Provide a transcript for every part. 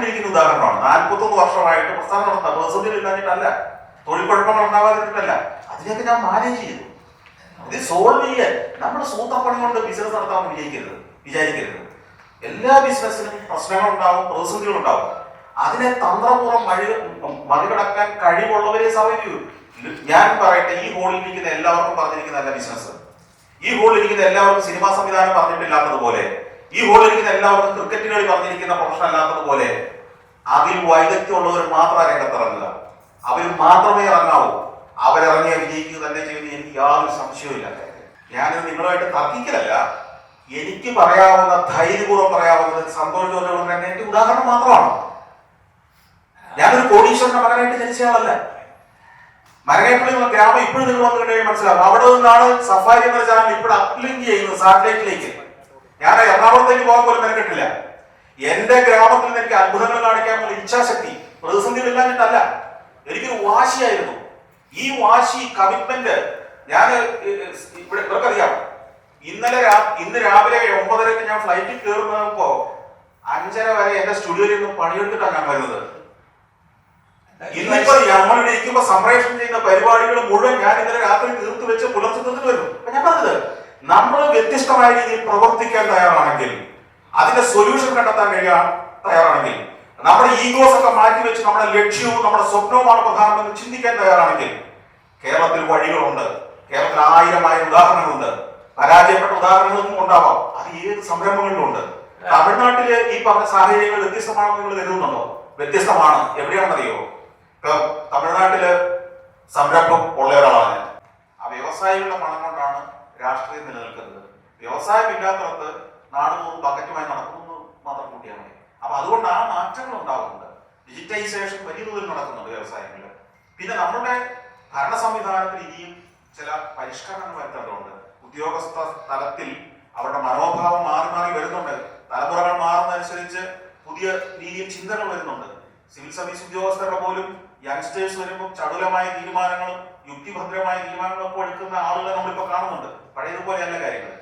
കണ്ടുകൊണ്ടിരിക്കുന്ന ഉദാഹരണമാണ്. നാൽപ്പത്തൊന്ന് വർഷമായിട്ട് പ്രസ്ഥാനം നടത്താം പ്രതിസന്ധി ഇല്ലാഞ്ഞിട്ടല്ല തൊഴിൽ കുഴപ്പങ്ങൾ ഉണ്ടാകാതിരുന്നിട്ടല്ല അതിനൊക്കെ ഞാൻ മാനേജ് ചെയ്തു. ഇത് സോൾവ് ചെയ്യാൻ നമ്മൾ സൂത്രപ്പണി കൊണ്ട് ബിസിനസ് നടത്താമെന്ന് വിജയിക്കരുത് വിചാരിക്കരുത്. എല്ലാ ബിസിനസ്സിനും പ്രശ്നങ്ങൾ ഉണ്ടാവും പ്രതിസന്ധികൾ ഉണ്ടാവും അതിനെ തന്ത്രപൂർവം മഴ മറികടക്കാൻ കഴിവുള്ളവരെ സമയത്തു ഞാൻ പറയട്ടെ ഈ ഹോളിൽ ഇരിക്കുന്ന എല്ലാവർക്കും പറഞ്ഞിരിക്കുന്നതല്ല ബിസിനസ് ഈ ഹോളിൽ ഇരിക്കുന്ന എല്ലാവർക്കും സിനിമാ സംവിധാനം പറഞ്ഞിട്ടില്ലാത്തതുപോലെ ഈ ഹോളിൽ ഇരിക്കുന്ന എല്ലാവർക്കും ക്രിക്കറ്റ് കളി പറഞ്ഞിരിക്കുന്ന പ്രൊഫഷൻ അല്ലാത്തതുപോലെ അതിൽ വൈദഗ്ധ്യമുള്ളവർ മാത്രം രംഗത്തിറങ്ങുക. അവർ മാത്രമേ ഇറങ്ങാവൂ. അവരിറങ്ങിയ വിജയിക്കുക തന്നെ ചെയ്യുന്ന എനിക്ക് യാതൊരു സംശയവുമില്ല ഞാനിത് നിങ്ങളുമായിട്ട് തർക്കിക്കലല്ല. എനിക്ക് പറയാവുന്ന ധൈര്യപൂർവം പറയാവുന്നത് സന്തോഷ് തന്നെ എന്റെ ഉദാഹരണം മാത്രമാണ്. ഞാനൊരു കോടീശ്വരന്റെ മകനായിട്ട് ജനിച്ചയാളല്ല മരങ്ങാപ്പള്ളി എന്ന ഗ്രാമം ഇപ്പോഴും നിങ്ങൾ വന്നു കഴിഞ്ഞാൽ മനസ്സിലാവും. അവിടെ നിന്നാണ് സഫാരി എന്ന ചാനൽ ഇപ്പോൾ അപ്ലിങ്ക് ചെയ്യുന്നത് സാറ്റലൈറ്റിലേക്ക്. ഞാൻ എറണാകുളത്തേക്ക് പോകാൻ പോലും മെനക്കെട്ടില്ല. എന്റെ ഗ്രാമത്തിൽ നിന്ന് എനിക്ക് അത്ഭുതങ്ങൾ കാണിക്കാനുള്ള ഇച്ഛാശക്തി പ്രതിസന്ധികൾ ഇല്ലാഞ്ഞിട്ടല്ല. എനിക്കൊരു വാശിയായിരുന്നു. ഈ വാശി കമ്മിറ്റ്മെന്റ് ഞാൻ ഇവിടെ ഇവർക്കറിയാം. ഇന്നലെ ഇന്ന് രാവിലെ ഒമ്പതരക്ക് ഞാൻ ഫ്ലൈറ്റിൽ കയറുന്നപ്പോ അഞ്ചര വരെ എന്റെ സ്റ്റുഡിയോയിൽ നിന്ന് പണിയെടുത്തിട്ടാണ് ഞാൻ വരുന്നത്. ഇന്നിപ്പോ നമ്മളിവിടെ സംപ്രേഷണം ചെയ്യുന്ന പരിപാടികൾ മുഴുവൻ ഞാൻ ഇന്നലെ രാത്രി തീർത്ത് വെച്ച് പുലർച്ചെ തീർത്ത് വരും ഞാൻ പറഞ്ഞത് നമ്മൾ വ്യത്യസ്തമായ രീതിയിൽ പ്രവർത്തിക്കാൻ തയ്യാറാണെങ്കിൽ അതിന്റെ സൊല്യൂഷൻ കണ്ടെത്താൻ കഴിയാൻ തയ്യാറാണെങ്കിൽ നമ്മുടെ ഈഗോസ് ഒക്കെ മാറ്റി വെച്ച് നമ്മുടെ ലക്ഷ്യവും നമ്മുടെ സ്വപ്നവുമാണ് പ്രധാനമെന്ന് ചിന്തിക്കാൻ തയ്യാറാണെങ്കിൽ കേരളത്തിൽ വഴികളുണ്ട്. കേരളത്തിൽ ആയിരം ആയിരം ഉദാഹരണങ്ങളുണ്ട്. പരാജയപ്പെട്ട ഉദാഹരണങ്ങളൊന്നും ഉണ്ടാവാം. അത് ഏത് സംരംഭങ്ങളിലും ഉണ്ട്. തമിഴ്നാട്ടിലെ ഈ പറഞ്ഞ സാഹചര്യങ്ങൾ വ്യത്യസ്തമാണെന്ന് നിങ്ങൾ കരുതുന്നുണ്ടോ? വ്യത്യസ്തമാണ്. എവിടെയാണെന്നറിയോ? തമിഴ്നാട്ടിൽ സംരംഭം ഉള്ള ഒരാളാണ് ആ വ്യവസായികളുടെ പണം രാഷ്ട്രീയം നിലനിൽക്കുന്നത് വ്യവസായം ഇല്ലാത്തടത്ത് നാട് തോറും ബക്കറ്റുമായി നടക്കുന്നു മാത്രം കൂട്ടിയാൽ മതി. അപ്പൊ അതുകൊണ്ട് ആ മാറ്റങ്ങൾ ഉണ്ടാകുന്നുണ്ട് ഡിജിറ്റൈസേഷൻ വലിയ തോതിൽ നടക്കുന്നുണ്ട് വ്യവസായങ്ങളിൽ. പിന്നെ നമ്മുടെ ഭരണ സംവിധാനത്തിൽ ഇനിയും ചില പരിഷ്കരണങ്ങൾ വരുത്തേണ്ടതുണ്ട്. ഉദ്യോഗസ്ഥ തലത്തിൽ അവരുടെ മനോഭാവം മാറി മാറി വരുന്നുണ്ട്. തലമുറകൾ മാറുന്നതനുസരിച്ച് പുതിയ രീതിയിൽ ചിന്തകൾ വരുന്നുണ്ട്. സിവിൽ സർവീസ് ഉദ്യോഗസ്ഥരുടെ പോലും യങ്സ്റ്റേഴ്സ് വരുമ്പോൾ ചടുലമായ തീരുമാനങ്ങളും യുക്തിഭദ്രമായ തീരുമാനങ്ങളൊക്കെ എടുക്കുന്ന ആളുകളെ നമ്മളിപ്പോ കാണുന്നുണ്ട്. പഴയതുപോലെയല്ല കാര്യങ്ങൾ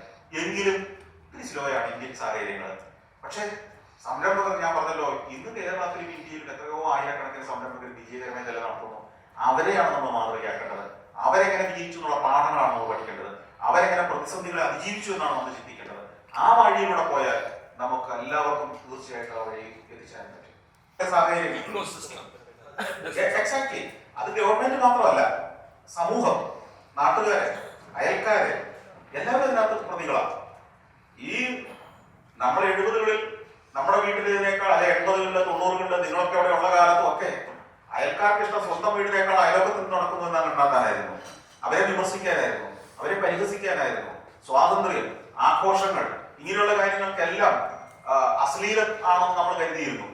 എങ്കിലും ഇത്തിരി സ്ലോയാണ് ഇന്ത്യൻ സാഹചര്യങ്ങൾ പക്ഷേ സംരംഭകർ ഞാൻ പറഞ്ഞല്ലോ ഇന്ന് കേരളത്തിലും ഇന്ത്യയിലും എത്രയോ ആയിരക്കണക്കിന് സംരംഭകർ വിജയകരമായി നില നടത്തുന്നു. അവരെയാണ് നമ്മൾ മാതൃകയാക്കേണ്ടത്. അവരെങ്ങനെ വിജയിച്ചു എന്നുള്ള പാഠങ്ങളാണ് നമ്മൾ പഠിക്കേണ്ടത്. അവരെങ്ങനെ പ്രതിസന്ധികളെ അതിജീവിച്ചു എന്നാണ് നമ്മൾ ചിന്തിക്കേണ്ടത്. ആ വഴിയിലൂടെ പോയാൽ നമുക്ക് എല്ലാവർക്കും തീർച്ചയായിട്ടും ആ വഴി എത്തിച്ചേരാൻ പറ്റും. സാഹചര്യം. എക്സാക്ട്ലി അത് ഗവൺമെന്റ് മാത്രമല്ല. സമൂഹം നാട്ടുകാരെ അയൽക്കാരെ എല്ലാവരും ഇതിനകത്ത് പ്രതികളാണ്. ഈ നമ്മുടെ എഴുപതുകളിൽ നമ്മുടെ വീട്ടിലേക്കാൾ അല്ലെ എൺപതുകളിലെ തൊണ്ണൂറുകളിലെ നിങ്ങളൊക്കെ അവിടെ ഉള്ള കാലത്തും ഒക്കെ അയൽക്കാർക്ക് ഇഷ്ടം സ്വന്തം വീടിനേക്കാൾ നടക്കുന്നു നടക്കുന്നതെന്നാണ് ഉണ്ടാക്കാനായിരുന്നു. അവരെ വിമർശിക്കാനായിരുന്നു. അവരെ പരിഹസിക്കാനായിരുന്നു. സ്വാതന്ത്ര്യം ആഘോഷങ്ങൾ ഇങ്ങനെയുള്ള കാര്യങ്ങൾക്കെല്ലാം അശ്ലീലം ആണെന്ന് നമ്മൾ കരുതിയിരുന്നു.